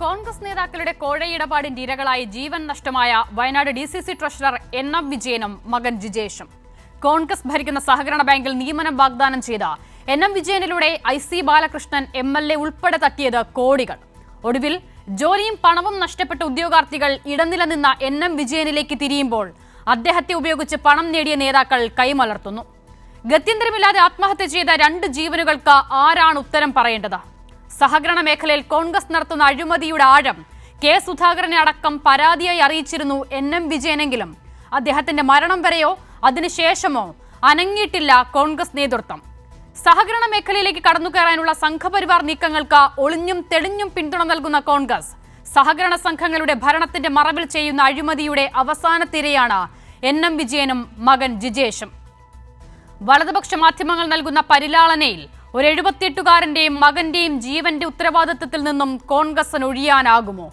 കോൺഗ്രസ് നേതാക്കളുടെ കോഴയിടപാടിന്റെ ഇരകളായി ജീവൻ നഷ്ടമായ Wayanad D C C treasurer N M വിജയനും മകൻ ജിജേഷും. കോൺഗ്രസ് ഭരിക്കുന്ന സഹകരണ ബാങ്കിൽ നിയമനം വാഗ്ദാനം ചെയ്ത N M വിജയനിലൂടെ I C Balakrishnan M L A ഉൾപ്പെടെ തട്ടിയത് കോടികൾ. ഒടുവിൽ ജോലിയും പണവും നഷ്ടപ്പെട്ട ഉദ്യോഗാർത്ഥികൾ ഇടനില നിന്ന എൻ എം വിജയനിലേക്ക് തിരിയുമ്പോൾ അദ്ദേഹത്തെ ഉപയോഗിച്ച് പണം നേടിയ നേതാക്കൾ കൈമലർത്തുന്നു. ഗത്യന്തരമില്ലാതെ ആത്മഹത്യ ചെയ്ത രണ്ട് ജീവനുകൾക്ക് ആരാണ് ഉത്തരം പറയേണ്ടത്? സഹകരണ മേഖലയിൽ കോൺഗ്രസ് നടത്തുന്ന അഴിമതിയുടെ ആഴം കെ സുധാകരനെ അടക്കം പരാതിയായി അറിയിച്ചിരുന്നു എൻ എം വിജയനെങ്കിലും. അദ്ദേഹത്തിന്റെ മരണം വരെയോ അതിനുശേഷമോ അനങ്ങിയിട്ടില്ല കോൺഗ്രസ് നേതൃത്വം. സഹകരണ മേഖലയിലേക്ക് കടന്നുകയറാനുള്ള സംഘപരിവാർ നീക്കങ്ങൾക്ക് ഒളിഞ്ഞും തെളിഞ്ഞും പിന്തുണ നൽകുന്ന കോൺഗ്രസ് സഹകരണ സംഘങ്ങളുടെ ഭരണത്തിന്റെ മറവിൽ ചെയ്യുന്ന അഴിമതിയുടെ അവസാന തിരയാണ് എൻ എം വിജയനും മകൻ ജിജേഷും. വലതുപക്ഷ മാധ്യമങ്ങൾ നൽകുന്ന പരിലാളനയിൽ ഒരു എഴുപത്തിയെട്ടുകാരന്റെയും മകന്റെയും ജീവന്റെ ഉത്തരവാദിത്തത്തിൽ നിന്നും കോൺഗ്രസിന് ഒഴിയാനാകുമോ